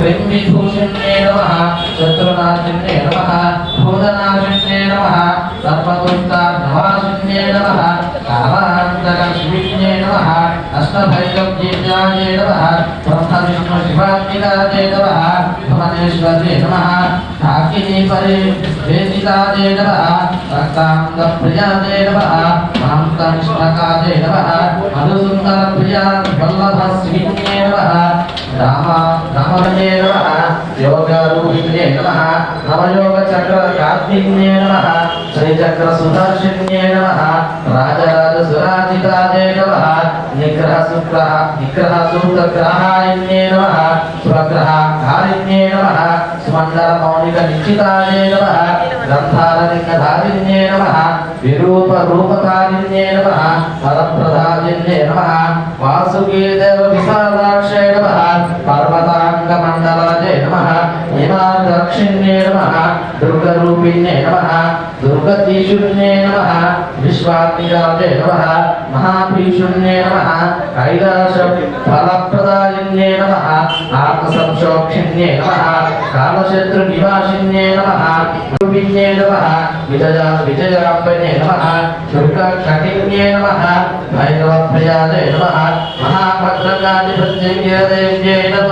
Cream విభూషణ్యే నమః శత్రునాశిన్యే నమః భూతనాశిన్యే నమః సర్వదుష్టార్ణవాసిన్యే నమః కామాంతకర్షిణ్యే నమః అష్టభైరవ్యేజాయే నమః బ్రహ్మ విష్ణు శివాత్మికాజే నమః భువనేశ్వర్యే నమః ఢాకినీ పరి వేదితాజే నమః రక్తాంగ ప్రియాజే నమః మహాంతనిష్ఠకాజే నమః మధుసుందర ప్రియా వల్లభ శ్రీణ్యే నమః రామ రామవనే నమః యోగారూపిణ్యే నమః నవయోగ చక్ర కార్తిన్యే నమః శ్రీచక్ర సుదర్శిన్యే నమః రాజరాజ సురాజితాజే నమః. విరూప రూపకారిణ్యే నమః. పరప్రదాజిన్యే నమః. వాసుకీ దేవ విశాలాక్షే నమః. పర్వతాంగ మండలాజే నమః. హిమాదక్షిణ్యే నమః. దుర్గరూపిణ్యే నమః. దుర్గతీశున్యే నమః. విశ్వాత్మికాజే నమః. మహాభీషుణ్యే నమః. కైలాస ఫలప్రద నమః ఆత్మసంశోక్షిణ్యే నమ కామశత్రు నివాసిన్యే నమ రూపిణ్యే నమ విజయ విజయాంబనే నమ దుర్గ నమ నమః భైరవప్రియాదే నమః మహాభద్రకాధిపత్యే నమ